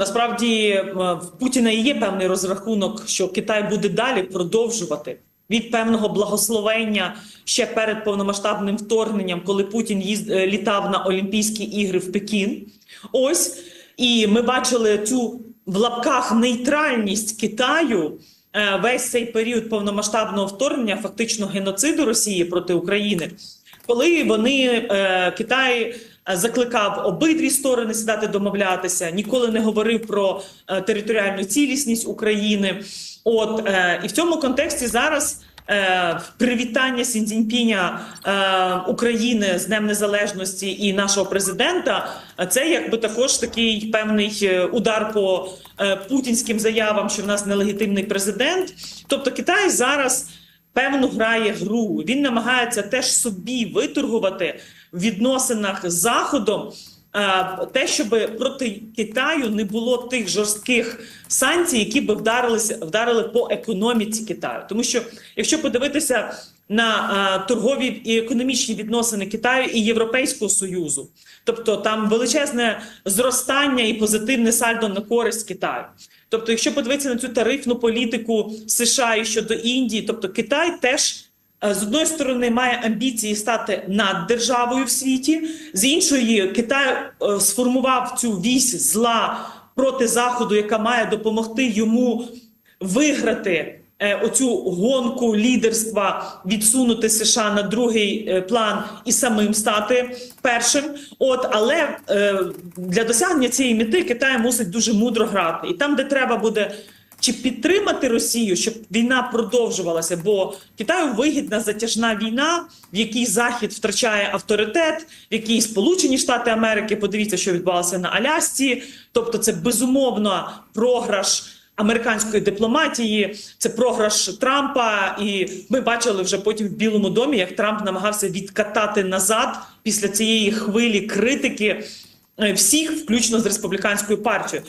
Насправді е, в Путіна є певний розрахунок, що Китай буде далі продовжувати від певного благословення ще перед повномасштабним вторгненням, коли Путін їзд... е, літав на Олімпійські ігри в Пекін. Ось і ми бачили цю в лапках нейтральність Китаю. е, Весь цей період повномасштабного вторгнення, фактично геноциду Росії проти України, коли вони е, Китай е, закликав обидві сторони сідати домовлятися, ніколи не говорив про е, територіальну цілісність України. От і в цьому контексті зараз. Привітання Сінцзіньпіня е, України з Днем Незалежності і нашого президента це якби також такий певний удар по путінським заявам, що в нас нелегітимний президент. Тобто Китай зараз певну грає гру. Він намагається теж собі виторгувати в відносинах з Заходом. Е, Те, щоб проти Китаю не було тих жорстких санкцій, які би вдарилися вдарили по економіці Китаю, тому що якщо подивитися на е, торгові і економічні відносини Китаю і Європейського союзу, тобто там величезне зростання і позитивне сальдо на користь Китаю. Тобто, якщо подивитися на цю тарифну політику США і щодо Індії, тобто Китай теж з одної сторони має амбіції стати наддержавою в світі, з іншої Китай е, сформував цю вісь зла проти заходу, яка має допомогти йому виграти е, оцю гонку лідерства, відсунути США на другий е, план і самим стати першим. От але е, для досягнення цієї мети Китай мусить дуже мудро грати, і там, де треба буде. Чи підтримати Росію, щоб війна продовжувалася? Бо Китаю вигідна затяжна війна, в якій Захід втрачає авторитет, в якій Сполучені Штати Америки подивіться, що відбувалося на Алясці. Тобто, це безумовно програш американської дипломатії, це програш Трампа. І ми бачили вже потім в Білому домі, як Трамп намагався відкатати назад після цієї хвилі критики е, всіх, включно з республіканською партією.